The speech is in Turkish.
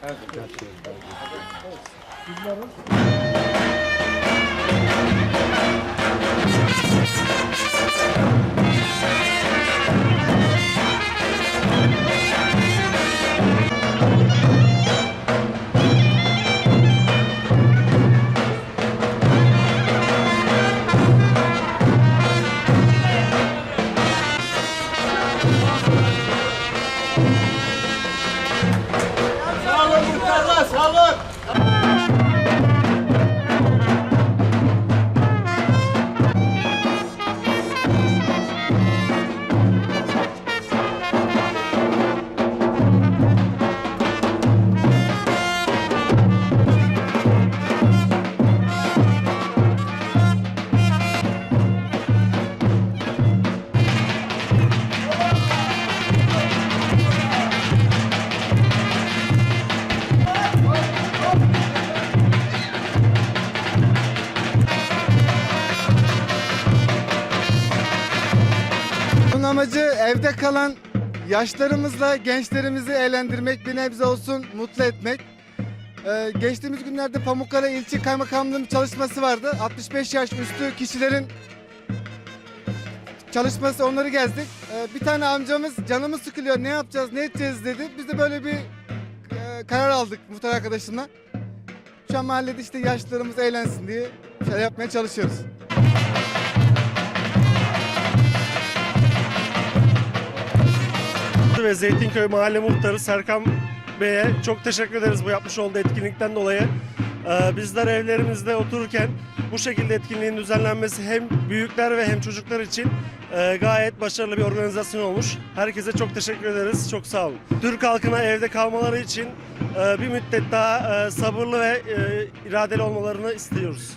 Her şey. Bunların Sağlık. Amacı evde kalan yaşlarımızla gençlerimizi eğlendirmek, bir nebze olsun mutlu etmek. Ee, geçtiğimiz günlerde Pamukkale İlçe Kaymakamlığı'nın çalışması vardı. 65 yaş üstü kişilerin çalışması onları gezdik. Ee, bir tane amcamız canımız sıkılıyor ne yapacağız ne edeceğiz dedi. Biz de böyle bir e, karar aldık muhtar arkadaşımla. Şu an mahallede işte yaşlılarımız eğlensin diye şey yapmaya çalışıyoruz. Ve Zeytinköy Mahalle Muhtarı Serkan Bey'e çok teşekkür ederiz bu yapmış olduğu etkinlikten dolayı. Ee, bizler evlerimizde otururken bu şekilde etkinliğin düzenlenmesi hem büyükler ve hem çocuklar için e, gayet başarılı bir organizasyon olmuş. Herkese çok teşekkür ederiz. Çok sağ olun. Türk halkına evde kalmaları için e, bir müddet daha e, sabırlı ve iradeli olmalarını istiyoruz.